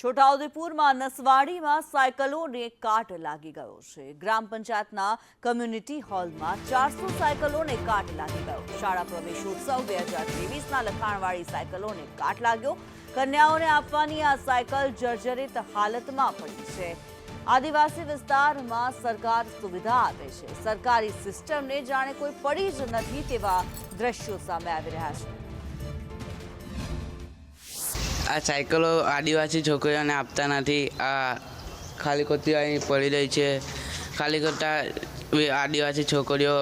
છોટાઉદેપુરમાં નસવાડીમાં સાયકલોને કાટ લાગી ગયો છે. ગ્રામ પંચાયતના કમ્યુનિટી હોલમાં ચારસો સાયકલોને કાટ લાગી ગયો. શાળા પ્રવેશોત્સવ બે હજાર ત્રેવીસના લખાણવાળી સાયકલોને કાટ લાગ્યો. કન્યાઓને આપવાની આ સાયકલ જર્જરિત હાલતમાં પડી છે. આદિવાસી વિસ્તારમાં સરકાર સુવિધા આપે છે. સરકારી સિસ્ટમને જાણે કોઈ પડી જ નથી તેવા દ્રશ્યો સામે આવી રહ્યા છે. આ સાયકલો આદિવાસી છોકરીઓને આપતા નથી. આ ખાલી ખોટી અહીં પડી રહી છે. ખાલી ખોટા આદિવાસી છોકરીઓ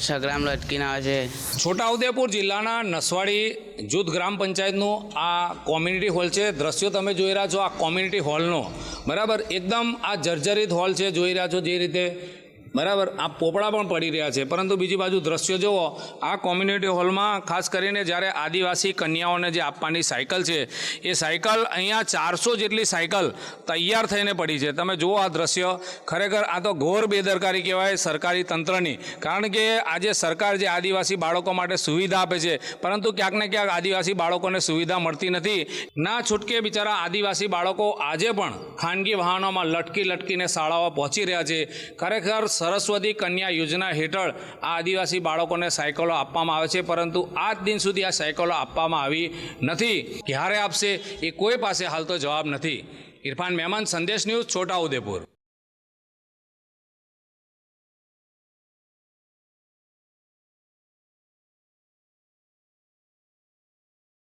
સગ્રામ લટકીને આવે છે. છોટાઉદેપુર જિલ્લાના નસવાડી જૂથ ગ્રામ પંચાયતનું આ કોમ્યુનિટી હોલ છે. દ્રશ્યો તમે જોઈ રહ્યા છો આ કોમ્યુનિટી હોલનો. બરાબર, એકદમ આ જર્જરિત હોલ છે. જોઈ રહ્યા છો જે રીતે બરાબર? આ પોપડા પણ પડી રહ્યા છે. પરંતુ બીજી બાજુ દ્રશ્યો જુઓ. આ કોમ્યુનિટી હોલમાં ખાસ કરીને જ્યારે આદિવાસી કન્યાઓને જે આપવાની સાયકલ છે, એ સાયકલ અહીંયા ચારસો જેટલી સાયકલ તૈયાર થઈને પડી છે. તમે જુઓ આ દ્રશ્ય. ખરેખર આ તો ઘોર બેદરકારી કહેવાય સરકારી તંત્રની. કારણ કે આજે સરકાર જે આદિવાસી બાળકો માટે સુવિધા આપે છે, પરંતુ ક્યાંક ને ક્યાંક આદિવાસી બાળકોને સુવિધા મળતી નથી. ના છૂટકે બિચારા આદિવાસી બાળકો આજે પણ ખાનગી વાહનોમાં લટકી લટકીને શાળાઓ પહોંચી રહ્યા છે. ખરેખર સરસ્વતી કન્યા યોજના હેઠળ આ આદિવાસી બાળકોને સાયકલો આપવામાં આવે છે, પરંતુ આજ દિન સુધી આ સાયકલો આપવામાં આવી નથી. ક્યારે આપશે એ કોઈ પાસે હાલ તો જવાબ નથી. ઇરફાન મહેમાન, સંદેશ ન્યૂઝ, છોટાઉદેપુર.